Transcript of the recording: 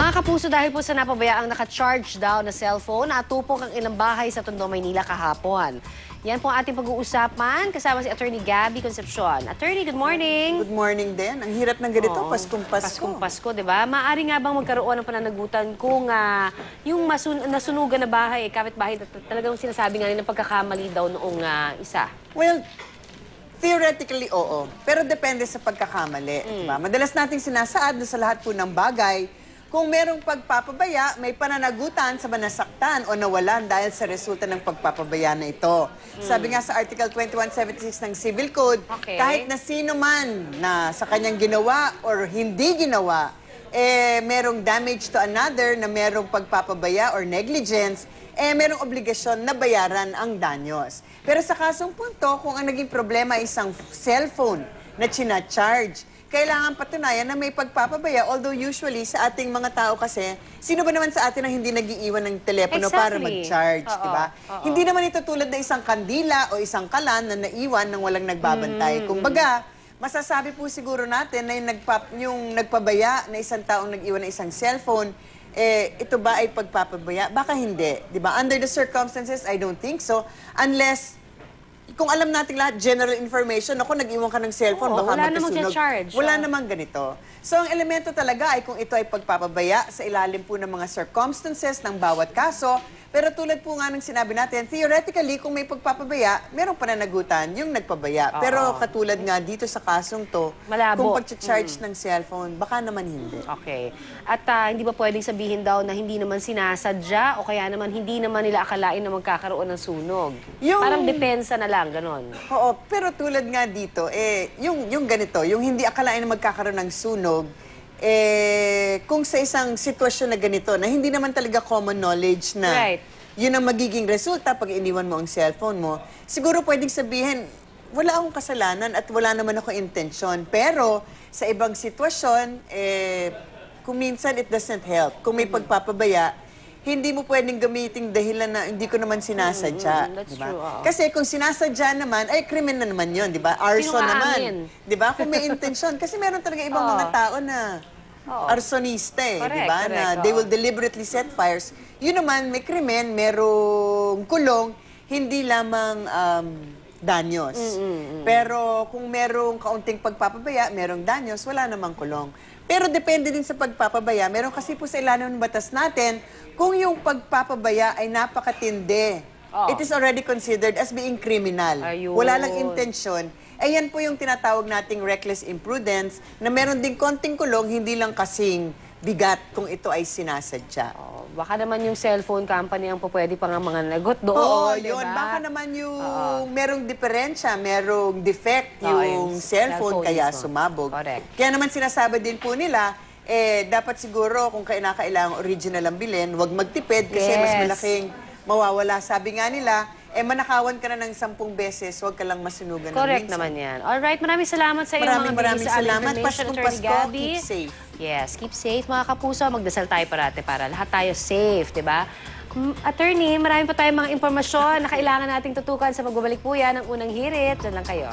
Mga kapuso, dahil po sa napabayaang naka-charge daw na cellphone, natupok ang ilang bahay sa Tondo, Maynila kahapon. Yan po ang ating pag-uusapan kasama si Attorney Gabby Concepcion. Attorney, good morning! Good morning din. Ang hirap ng ganito, Oo, Paskong Pasko. Paskong Pasko, di ba? Maaari nga bang magkaroon ng pananagutan kung ah, yung masun nasunugan na bahay, eh, kapit bahay, talagang sinasabi nga nila pagkakamali daw noong ah, isa? Well, theoretically, oo. Pero depende sa pagkakamali. Mm. Diba? Madalas nating sinasaad na sa lahat po ng bagay, kung merong pagpapabaya, may pananagutan sa manasaktan o nawalan dahil sa resulta ng pagpapabaya na ito. Sabi nga sa Article 2176 ng Civil Code. Okay. kahit na sino man na sa kanyang ginawa or hindi ginawa, eh, merong damage to another na merong pagpapabaya or negligence, eh, merong obligasyon na bayaran ang danyos. Pero sa kasong punto, kung ang naging problema ay isang cellphone na charge kailangan patunayan na may pagpapabaya. Although usually sa ating mga tao kasi, sino ba naman sa atin ang hindi nag-iiwan ng telepono para Exactly. mag-charge, Oo, di ba? Hindi naman ito tulad na isang kandila o isang kalan na naiwan nang walang nagbabantay. Kumbaga, masasabi po siguro natin na yung, nagpa, yung nagpabaya na isang taong nag-iwan ng isang cellphone, eh, ito ba ay pagpapabaya? Baka hindi. Di ba? Under the circumstances, I don't think so. Unless, kung alam natin lahat, general information, ako, nag-iwan ka ng cellphone, Oo, baka wala namang magkasunog. charge. Wala Oo. namang ganito. So, ang elemento talaga ay kung ito ay pagpapabaya sa ilalim po ng mga circumstances ng bawat kaso. Pero tulad po nga ng sinabi natin, theoretically, kung may pagpapabaya, merong pananagutan yung nagpabaya. Pero katulad nga dito sa kasong to, Malabo. kung pag-charge ng cellphone, baka naman hindi. Okay. At ah, hindi ba pwedeng sabihin daw na hindi naman sinasadya o kaya naman hindi naman nila akalain na magkakaroon ng sunog? Yung- Parang depensa na lang, ganon. Oo, pero tulad nga dito, eh, yung, yung ganito, yung hindi akalain na magkakaroon ng sunog, eh, kung sa isang sitwasyon na ganito, na hindi naman talaga common knowledge na Right. yun ang magiging resulta pag iniwan mo ang cellphone mo, siguro pwedeng sabihin, wala akong kasalanan at wala naman ako intensyon. Pero sa ibang sitwasyon, eh, kung minsan it doesn't help. Kung may pagpapabaya, hindi mo pwedeng gamitin dahilan na hindi ko naman sinasadya. Mm, that's di ba? true, oo. Kasi kung sinasadya naman, ay krimen na naman yun, di ba? Arson naman. Di ba? Kung may intensyon. Kasi meron talaga ibang Oo. mga tao na Oo. arsonista eh, di ba? Na oo. they will deliberately set fires. Yun naman, may krimen, merong kulong, hindi lamang um, danyos. Pero kung merong kaunting pagpapabaya, merong danyos, wala namang kulong. Pero depende din sa pagpapabaya. Meron kasi po sa ilalim ng batas natin, kung yung pagpapabaya ay napakatindi, Oo. it is already considered as being criminal. Ayun. Wala lang intensyon. Eh yan po yung tinatawag nating reckless imprudence na meron ding konting kulong, hindi lang kasing bigat kung ito ay sinasadya. Oh, baka naman yung cellphone company ang pwede pa nga mga nagot doon. Oo, di yun. ba? Baka naman yung merong diferensya, merong defect Oo, yung yung cellphone, cellphone kaya mismo. sumabog. Correct. Kaya naman sinasabi din po nila, eh, dapat siguro kung kinakailangan original ang bilhin, huwag magtipid kasi mas Yes. malaking mawawala. Sabi nga nila, eh manakawan ka na ng sampung beses, huwag ka lang masunugan ng Correct minsan. naman yan. Alright, maraming salamat sa iyong Maraming mga maraming sa salamat. Paskong Pasko, Gabby. keep safe. Yes, keep safe mga kapuso. Magdasal tayo parate para lahat tayo safe, di ba? Mm, Attorney, marami pa tayong mga impormasyon na kailangan nating tutukan sa pagbabalik po yan ng unang hirit. Diyan lang kayo.